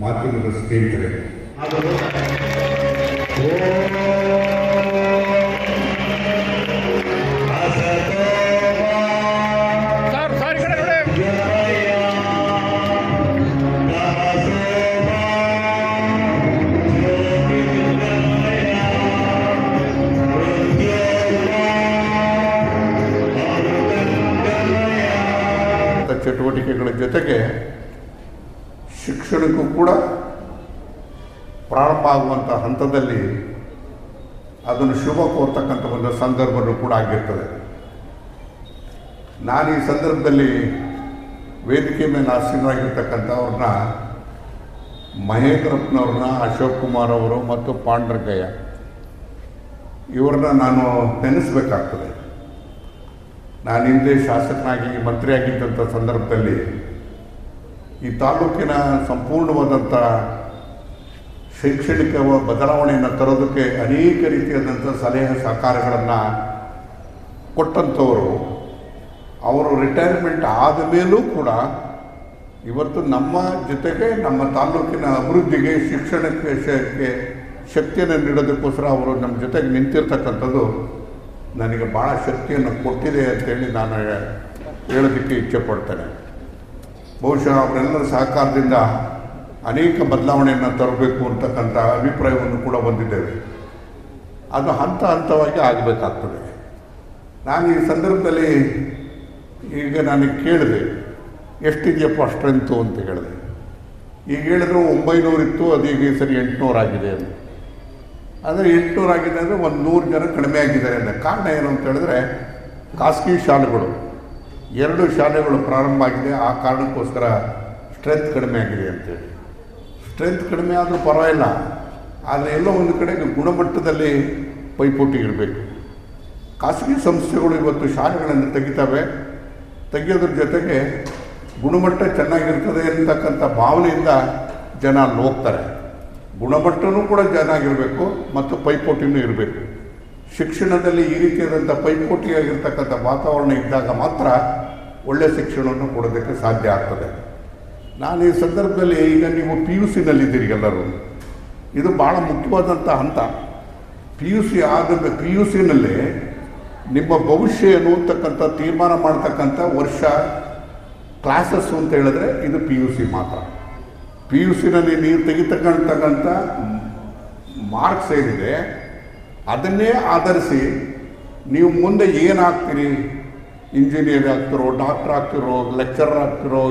ಮಾಧ್ಯಮದ ಸ್ನೇಹಿತರೆ sir sir ಈ ಕಡೆ ನೋಡಿ ಚಟುವಟಿಕೆಗಳ ಜೊತೆಗೆ ಶಿಕ್ಷಣಕ್ಕೂ ಕೂಡ ಪ್ರಾರಂಭ ಆಗುವಂಥ ಹಂತದಲ್ಲಿ ಅದನ್ನು ಶುಭ ಕೋರ್ತಕ್ಕಂಥ ಒಂದು ಸಂದರ್ಭನೂ ಕೂಡ ಆಗಿರ್ತದೆ. ನಾನು ಈ ಸಂದರ್ಭದಲ್ಲಿ ವೇದಿಕೆ ಮೇಲೆ ಆಸೀನರಾಗಿರ್ತಕ್ಕಂಥವ್ರನ್ನ ಮಹೇಂದ್ರಪ್ಪನವ್ರನ್ನ ಅಶೋಕ್ ಕುಮಾರ್ ಅವರು ಮತ್ತು ಪಾಂಡ್ರಗಯ್ಯ ಇವ್ರನ್ನ ನಾನು ನೆನೆಸಬೇಕಾಗ್ತದೆ. ನಾನು ಹಿಂದೆ ಶಾಸಕನಾಗಿ ಮಂತ್ರಿಯಾಗಿದ್ದಂಥ ಸಂದರ್ಭದಲ್ಲಿ ಈ ತಾಲೂಕಿನ ಸಂಪೂರ್ಣವಾದಂಥ ಶೈಕ್ಷಣಿಕ ಬದಲಾವಣೆಯನ್ನು ತರೋದಕ್ಕೆ ಅನೇಕ ರೀತಿಯಾದಂಥ ಸಲಹೆ ಸಹಕಾರಗಳನ್ನು ಕೊಟ್ಟಂಥವರು, ಅವರು ರಿಟೈರ್ಮೆಂಟ್ ಆದ ಮೇಲೂ ಕೂಡ ಇವತ್ತು ನಮ್ಮ ಜೊತೆಗೆ ನಮ್ಮ ತಾಲೂಕಿನ ಅಭಿವೃದ್ಧಿಗೆ, ಶಿಕ್ಷಣಕ್ಕೆ ಶಕ್ತಿಯನ್ನು ನೀಡೋದಕ್ಕೋಸ್ಕರ ಅವರು ನಮ್ಮ ಜೊತೆಗೆ ನಿಂತಿರ್ತಕ್ಕಂಥದ್ದು ನನಗೆ ಭಾಳ ಶಕ್ತಿಯನ್ನು ಕೊಟ್ಟಿದೆ ಅಂತೇಳಿ ನಾನು ಹೇಳೋದಕ್ಕೆ ಇಚ್ಛೆ ಪಡ್ತೇನೆ. ಬಹುಶಃ ಅವರೆಲ್ಲರ ಸಹಕಾರದಿಂದ ಅನೇಕ ಬದಲಾವಣೆಯನ್ನು ತರಬೇಕು ಅಂತಕ್ಕಂಥ ಅಭಿಪ್ರಾಯವನ್ನು ಕೂಡ ಹೊಂದಿದ್ದೇವೆ. ಅದು ಹಂತ ಹಂತವಾಗಿ ಆಗಬೇಕಾಗ್ತದೆ. ನಾನು ಈ ಸಂದರ್ಭದಲ್ಲಿ ಈಗ ನನಗೆ ಕೇಳಿದೆ, ಎಷ್ಟಿದೆಯಪ್ಪ ಸ್ಟ್ರೆಂತು ಅಂತ ಹೇಳಿದೆ. ಈಗ ಹೇಳಿದ್ರು ಒಂಬೈನೂರಿತ್ತು ಅದೀಗ ಈ ಸರಿ ಎಂಟುನೂರು ಆಗಿದೆ ಅಂತ. ಅಂದರೆ ಎಂಟುನೂರು ಆಗಿದೆ ಅಂದರೆ ಒಂದು ನೂರು ಜನ ಕಡಿಮೆ ಆಗಿದ್ದಾರೆ ಅಂದರೆ ಕಾರಣ ಏನು ಅಂತ ಹೇಳಿದ್ರೆ, ಖಾಸಗಿ ಶಾಲೆಗಳು ಎರಡು ಶಾಲೆಗಳು ಪ್ರಾರಂಭ ಆಗಿದೆ. ಆ ಕಾರಣಕ್ಕೋಸ್ಕರ ಸ್ಟ್ರೆಂತ್ ಕಡಿಮೆ ಆಗಿದೆ ಅಂತೇಳಿ. ಸ್ಟ್ರೆಂತ್ ಕಡಿಮೆ ಆದರೂ ಪರವಾಗಿಲ್ಲ. ಆದರೆ ಎಲ್ಲೋ ಒಂದು ಕಡೆಗೆ ಗುಣಮಟ್ಟದಲ್ಲಿ ಪೈಪೋಟಿ ಇರಬೇಕು ಖಾಸಗಿ ಸಂಸ್ಥೆಗಳು ಇವತ್ತು ಶಾಲೆಗಳನ್ನು ತೆಗಿತವೆ. ತೆಗೆಯೋದ್ರ ಜೊತೆಗೆ ಗುಣಮಟ್ಟ ಚೆನ್ನಾಗಿರ್ತದೆ ಅಂತಕ್ಕಂಥ ಭಾವನೆಯಿಂದ ಜನ ಅಲ್ಲಿ ಹೋಗ್ತಾರೆ. ಗುಣಮಟ್ಟನೂ ಕೂಡ ಚೆನ್ನಾಗಿರಬೇಕು ಮತ್ತು ಪೈಪೋಟಿನೂ ಇರಬೇಕು. ಶಿಕ್ಷಣದಲ್ಲಿ ಈ ರೀತಿಯಾದಂಥ ಪೈಪೋಟಿಯಾಗಿರ್ತಕ್ಕಂಥ ವಾತಾವರಣ ಇದ್ದಾಗ ಮಾತ್ರ ಒಳ್ಳೆಯ ಶಿಕ್ಷಣವನ್ನು ಕೊಡೋದಕ್ಕೆ ಸಾಧ್ಯ ಆಗ್ತದೆ. ನಾನು ಈ ಸಂದರ್ಭದಲ್ಲಿ ಈಗ ನೀವು ಪಿ ಯು ಸಿನಲ್ಲಿದ್ದೀರಿ ಎಲ್ಲರೂ. ಇದು ಭಾಳ ಮುಖ್ಯವಾದಂಥ ಹಂತ. ಪಿ ಯು ಸಿ ಆದ ಪಿ ಯು ಸಿನಲ್ಲಿ ನಿಮ್ಮ ಭವಿಷ್ಯ ಎನ್ನುವಂತಕ್ಕಂಥ ತೀರ್ಮಾನ ಮಾಡ್ತಕ್ಕಂಥ ವರ್ಷ ಕ್ಲಾಸಸ್ಸು ಅಂತ ಹೇಳಿದ್ರೆ ಇದು ಪಿ ಯು ಸಿ ಮಾತ್ರ. ಪಿ ಯು ಸಿನಲ್ಲಿ ನೀವು ತೆಗಿತಕ್ಕಂತಕ್ಕಂಥ ಮಾರ್ಕ್ಸ್ ಏನಿದೆ ಅದನ್ನೇ ಆಧರಿಸಿ ನೀವು ಮುಂದೆ ಏನಾಗ್ತೀರಿ? ಇಂಜಿನಿಯರ್ ಆಗ್ತಿರೋ ಡಾಕ್ಟರ್ ಆಗ್ತಿರೋ ಲೆಕ್ಚರರ್ ಆಗ್ತಿರೋ,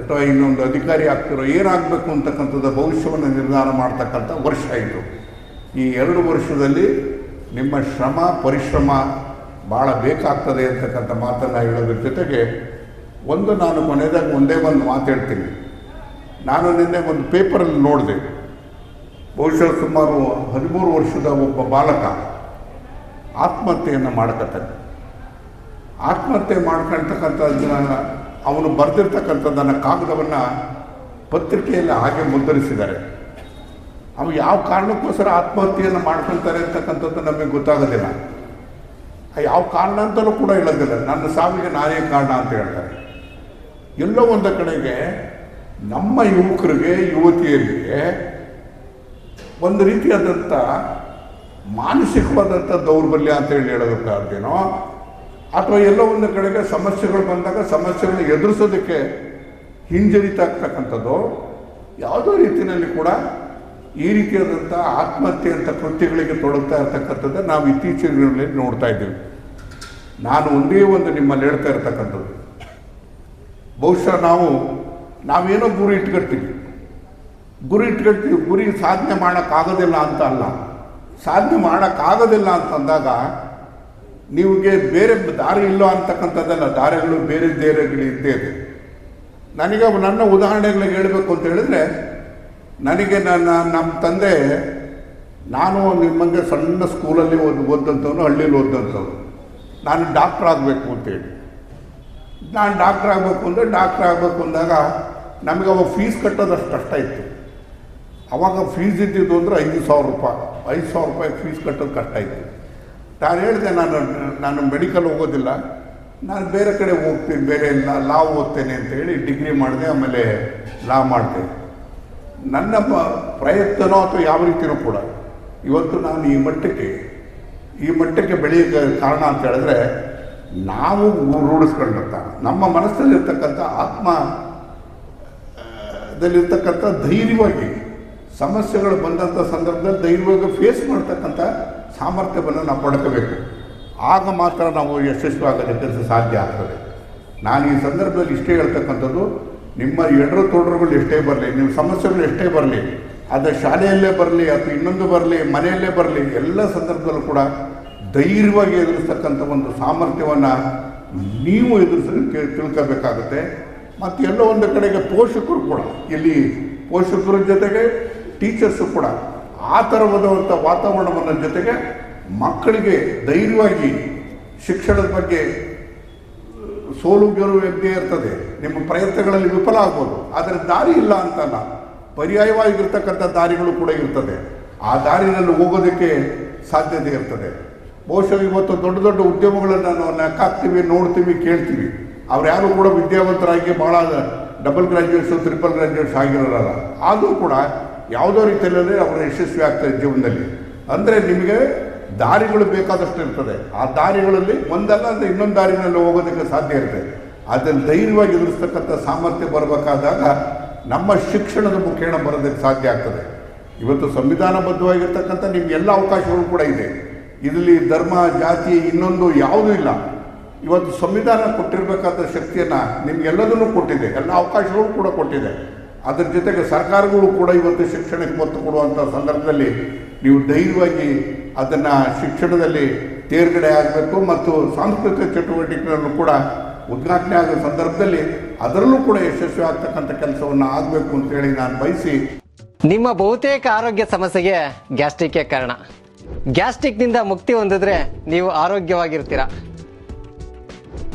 ಅಥವಾ ಇನ್ನೊಂದು ಅಧಿಕಾರಿ ಆಗ್ತಿರೋ, ಏನಾಗಬೇಕು ಅಂತಕ್ಕಂಥದ್ದು ಭವಿಷ್ಯವನ್ನು ನಿರ್ಧಾರ ಮಾಡ್ತಕ್ಕಂಥ ವರ್ಷ ಇದು. ಈ ಎರಡು ವರ್ಷದಲ್ಲಿ ನಿಮ್ಮ ಶ್ರಮ, ಪರಿಶ್ರಮ ಭಾಳ ಬೇಕಾಗ್ತದೆ ಅಂತಕ್ಕಂಥ ಮಾತನ್ನು ಹೇಳೋದ್ರ ಜೊತೆಗೆ ಒಂದು ನಾನು ಕೊನೆಯದಾಗ ಒಂದೇ ಒಂದು ಮಾತು ಹೇಳ್ತೀನಿ. ನಾನು ನಿನ್ನೆ ಒಂದು ಪೇಪರಲ್ಲಿ ನೋಡಿದೆ. ಬಹುಶಃ ಸುಮಾರು ಹದಿಮೂರು ವರ್ಷದ ಒಬ್ಬ ಬಾಲಕ ಆತ್ಮಹತ್ಯೆಯನ್ನು ಮಾಡ್ಕೊತಾನೆ ಆತ್ಮಹತ್ಯೆ ಮಾಡ್ಕೊಳ್ತಕ್ಕಂಥದ್ದನ್ನ ಅವನು ಬರೆದಿರ್ತಕ್ಕಂಥದ್ದನ್ನು ಕಾಗದವನ್ನು ಪತ್ರಿಕೆಯಲ್ಲಿ ಹಾಗೆ ಮುದ್ರಿಸಿದ್ದಾರೆ. ಅವು ಯಾವ ಕಾರಣಕ್ಕೋಸ್ಕರ ಆತ್ಮಹತ್ಯೆಯನ್ನು ಮಾಡ್ಕೊಳ್ತಾರೆ ಅಂತಕ್ಕಂಥದ್ದು ನಮಗೆ ಗೊತ್ತಾಗೋದಿಲ್ಲ. ಯಾವ ಕಾರಣ ಅಂತಲೂ ಕೂಡ ಹೇಳೋದಿಲ್ಲ. ನನ್ನ ಸಾವಿಗೆ ನಾನೇ ಕಾರಣ ಅಂತ ಹೇಳ್ತಾರೆ. ಎಲ್ಲೋ ಒಂದು ಕಡೆಗೆ ನಮ್ಮ ಯುವಕರಿಗೆ, ಯುವತಿಯರಿಗೆ ಒಂದು ರೀತಿಯಾದಂಥ ಮಾನಸಿಕವಾದಂಥ ದೌರ್ಬಲ್ಯ ಅಂತ ಹೇಳಿ ಹೇಳೋದಕ್ಕಾಗ್ದೇನೋ ಅಥವಾ ಎಲ್ಲೋ ಒಂದು ಕಡೆಗೆ ಸಮಸ್ಯೆಗಳು ಬಂದಾಗ ಸಮಸ್ಯೆಗಳನ್ನ ಎದುರಿಸೋದಕ್ಕೆ ಹಿಂಜರಿತಾಗ್ತಕ್ಕಂಥದ್ದು, ಯಾವುದೋ ರೀತಿಯಲ್ಲಿ ಕೂಡ ಈ ರೀತಿಯಾದಂಥ ಆತ್ಮಹತ್ಯೆ ಅಂತ ಕೃತ್ಯಗಳಿಗೆ ತೊಡಗ್ತಾ ಇರ್ತಕ್ಕಂಥದ್ದು ನಾವು ಇತ್ತೀಚಿನ ದಿನಗಳಲ್ಲಿ ನೋಡ್ತಾ ಇದ್ದೀವಿ. ನಾನು ಒಂದೇ ಒಂದು ನಿಮ್ಮಲ್ಲಿ ಹೇಳ್ತಾ ಇರ್ತಕ್ಕಂಥದ್ದು. ಬಹುಶಃ ನಾವು, ನಾವೇನೋ ಗುರಿ ಇಟ್ಕೊಳ್ತೀವಿ ಗುರಿ ಇಟ್ಕೊಳ್ತೀವಿ, ಗುರಿ ಸಾಧನೆ ಮಾಡೋಕ್ಕಾಗೋದಿಲ್ಲ ಅಂತ ಅಲ್ಲ. ಸಾಧನೆ ಮಾಡೋಕ್ಕಾಗೋದಿಲ್ಲ ಅಂತಂದಾಗ ನಿಮಗೆ ಬೇರೆ ದಾರಿ ಇಲ್ಲ ಅಂತಕ್ಕಂಥದ್ದೆಲ್ಲ, ದಾರಿಗಳು ಬೇರೆ ದಾರಿಗಳು ಇದ್ದೇ ಇದೆ. ನನಗೆ ನನ್ನ ಉದಾಹರಣೆಗಳಿಗೆ ಹೇಳಬೇಕು ಅಂತ ಹೇಳಿದ್ರೆ, ನನಗೆ ನನ್ನ, ನಮ್ಮ ತಂದೆ, ನಾನು ನಿಮ್ಮಂಗೆ ಸಣ್ಣ ಸ್ಕೂಲಲ್ಲಿ ಓದ್ ಓದಂಥವ್ನು ಹಳ್ಳಿಲಿ ಓದಂಥವ್ನು ನಾನು ಡಾಕ್ಟ್ರ್ ಆಗಬೇಕು ಅಂತೇಳಿ. ನಾನು ಡಾಕ್ಟ್ರ್ ಆಗಬೇಕು ಅಂದರೆ ಡಾಕ್ಟ್ರ್ ಆಗಬೇಕು ಅಂದಾಗ ನಮಗೆ ಅವಾಗ ಫೀಸ್ ಕಟ್ಟೋದು ಅಷ್ಟು ಕಷ್ಟ ಇತ್ತು. ಅವಾಗ ಫೀಸ್ ಇದ್ದಿದ್ದು ಅಂದರೆ ಐದು ಸಾವಿರ ರೂಪಾಯಿ ಐದು ಸಾವಿರ ರೂಪಾಯಿ ಫೀಸ್ ಕಟ್ಟೋದು ಕಷ್ಟ ಇತ್ತು ನಾನು ಹೇಳಿದೆ ನಾನು ನಾನು ಮೆಡಿಕಲ್ ಹೋಗೋದಿಲ್ಲ ನಾನು ಬೇರೆ ಕಡೆ ಹೋಗ್ತೀನಿ ಬೇರೆ ಲಾ ಓದ್ತೇನೆ ಅಂತ ಹೇಳಿ ಡಿಗ್ರಿ ಮಾಡಿದೆ ಆಮೇಲೆ ಲಾ ಮಾಡಿದೆ ನನ್ನ ಪ್ರಯತ್ನನೋ ಅಥವಾ ಯಾವ ರೀತಿಯೂ ಕೂಡ ಇವತ್ತು ನಾನು ಈ ಮಟ್ಟಕ್ಕೆ ಈ ಮಟ್ಟಕ್ಕೆ ಬೆಳೆಯೋಕ್ಕೆ ಕಾರಣ ಅಂತ ಹೇಳಿದ್ರೆ ನಾವು ರೂಢಿಸ್ಕೊಂಡಿರ್ತ ನಮ್ಮ ಮನಸ್ಸಲ್ಲಿರ್ತಕ್ಕಂಥ ಆತ್ಮದಲ್ಲಿರ್ತಕ್ಕಂಥ ಧೈರ್ಯವಾಗಿ ಸಮಸ್ಯೆಗಳು ಬಂದಂಥ ಸಂದರ್ಭದಲ್ಲಿ ಧೈರ್ಯವಾಗಿ ಫೇಸ್ ಮಾಡ್ತಕ್ಕಂಥ ಸಾಮರ್ಥ್ಯವನ್ನು ನಾವು ಪಡ್ಕೋಬೇಕು. ಆಗ ಮಾತ್ರ ನಾವು ಯಶಸ್ವಿ ಆಗೋದಕ್ಕೆ ಸಾಧ್ಯ ಆಗ್ತದೆ. ನಾನು ಈ ಸಂದರ್ಭದಲ್ಲಿ ಇಷ್ಟೇ ಹೇಳ್ತಕ್ಕಂಥದ್ದು, ನಿಮ್ಮ ಎಡರು ತೊಡರುಗಳು ಎಷ್ಟೇ ಬರಲಿ, ನಿಮ್ಮ ಸಮಸ್ಯೆಗಳು ಎಷ್ಟೇ ಬರಲಿ, ಅದು ಶಾಲೆಯಲ್ಲೇ ಬರಲಿ ಅಥವಾ ಇನ್ನೊಂದು ಬರಲಿ, ಮನೆಯಲ್ಲೇ ಬರಲಿ, ಎಲ್ಲ ಸಂದರ್ಭದಲ್ಲೂ ಕೂಡ ಧೈರ್ಯವಾಗಿ ಎದುರಿಸ್ತಕ್ಕಂಥ ಒಂದು ಸಾಮರ್ಥ್ಯವನ್ನು ನೀವು ಎದುರಿಸೋದಕ್ಕೆ ತಿಳ್ಕೋಬೇಕಾಗುತ್ತೆ. ಮತ್ತು ಎಲ್ಲೋ ಒಂದು ಕಡೆಗೆ ಪೋಷಕರು ಕೂಡ, ಇಲ್ಲಿ ಪೋಷಕರ ಜೊತೆಗೆ ಟೀಚರ್ಸು ಕೂಡ ಆ ಥರವಾದಂಥ ವಾತಾವರಣವನ್ನು ಜೊತೆಗೆ ಮಕ್ಕಳಿಗೆ ಧೈರ್ಯವಾಗಿ ಶಿಕ್ಷಣದ ಬಗ್ಗೆ ಸೋಲು ಗೆಲುವು ಇದ್ದೇ ಇರ್ತದೆ. ನಿಮ್ಮ ಪ್ರಯತ್ನಗಳಲ್ಲಿ ವಿಫಲ ಆಗ್ಬೋದು. ಆದರೆ ದಾರಿ ಇಲ್ಲ ಅಂತಲ್ಲ. ಪರ್ಯಾಯವಾಗಿರ್ತಕ್ಕಂಥ ದಾರಿಗಳು ಕೂಡ ಇರ್ತದೆ. ಆ ದಾರಿನಲ್ಲಿ ಹೋಗೋದಕ್ಕೆ ಸಾಧ್ಯತೆ ಇರ್ತದೆ. ಬಹುಶಃ ಇವತ್ತು ದೊಡ್ಡ ದೊಡ್ಡ ಉದ್ಯಮಗಳನ್ನು ನಾವು ಲೆಕ್ಕಾಕ್ತೀವಿ ನೋಡ್ತೀವಿ, ಕೇಳ್ತೀವಿ. ಅವ್ರು ಯಾರು ಕೂಡ ವಿದ್ಯಾವಂತರಾಗಿ ಭಾಳ ಡಬಲ್ ಗ್ರಾಜ್ಯುಯೇಟ್ಸು, ತ್ರಿಪಲ್ ಗ್ರಾಜ್ಯುಯೇಟ್ಸ್ ಆಗಿರೋಲ್ಲ ಆದರೂ ಕೂಡ ಯಾವುದೋ ರೀತಿಯಲ್ಲಿ ಅವರು ಯಶಸ್ವಿ ಆಗ್ತದೆ ಜೀವನದಲ್ಲಿ. ಅಂದರೆ ನಿಮಗೆ ದಾರಿಗಳು ಬೇಕಾದಷ್ಟು ಇರ್ತದೆ. ಆ ದಾರಿಗಳಲ್ಲಿ ಒಂದಲ್ಲ ಅಂದರೆ ಇನ್ನೊಂದು ದಾರಿನಲ್ಲಿ ಹೋಗೋದಕ್ಕೆ ಸಾಧ್ಯ ಇರುತ್ತೆ. ಅದನ್ನು ಧೈರ್ಯವಾಗಿ ಎದುರಿಸ್ತಕ್ಕಂಥ ಸಾಮರ್ಥ್ಯ ಬರಬೇಕಾದಾಗ ನಮ್ಮ ಶಿಕ್ಷಣದ ಮುಖೇಣ ಬರೋದಕ್ಕೆ ಸಾಧ್ಯ ಆಗ್ತದೆ. ಇವತ್ತು ಸಂವಿಧಾನಬದ್ಧವಾಗಿರ್ತಕ್ಕಂಥ ನಿಮ್ಗೆ ಎಲ್ಲ ಅವಕಾಶಗಳು ಕೂಡ ಇದೆ. ಇದರಲ್ಲಿ ಧರ್ಮ, ಜಾತಿ ಇನ್ನೊಂದು ಯಾವುದೂ ಇಲ್ಲ. ಇವತ್ತು ಸಂವಿಧಾನ ಕೊಟ್ಟಿರಬೇಕಾದ ಶಕ್ತಿಯನ್ನು ನಿಮಗೆಲ್ಲದನ್ನೂ ಕೊಟ್ಟಿದೆ. ಎಲ್ಲ ಅವಕಾಶಗಳು ಕೂಡ ಕೊಟ್ಟಿದೆ. ಅದರ ಜೊತೆಗೆ ಸರ್ಕಾರಗಳು ಕೂಡ ಇವತ್ತು ಶಿಕ್ಷಣಕ್ಕೆ ಒತ್ತು ಕೊಡುವಂಥ ಸಂದರ್ಭದಲ್ಲಿ ನೀವು ಧೈರ್ಯವಾಗಿ ಅದನ್ನು ಶಿಕ್ಷಣದಲ್ಲಿ ತೇರ್ಗಡೆ ಆಗಬೇಕು ಮತ್ತು ಸಾಂಸ್ಕೃತಿಕ ಚಟುವಟಿಕೆಗಳನ್ನು ಕೂಡ ಉದ್ಘಾಟನೆ ಆಗುವ ಸಂದರ್ಭದಲ್ಲಿ ಅದರಲ್ಲೂ ಕೂಡ ಯಶಸ್ವಿ ಆಗ್ತಕ್ಕಂಥ ಕೆಲಸವನ್ನು ಆಗಬೇಕು ಅಂತೇಳಿ ನಾನು ಬಯಸಿ. ನಿಮ್ಮ ಬಹುತೇಕ ಆರೋಗ್ಯ ಸಮಸ್ಯೆಗೆ ಗ್ಯಾಸ್ಟ್ರಿಕ್ ಕಾರಣ. ಗ್ಯಾಸ್ಟ್ರಿಕ್ನಿಂದ ಮುಕ್ತಿ ಹೊಂದಿದ್ರೆ ನೀವು ಆರೋಗ್ಯವಾಗಿರ್ತೀರ.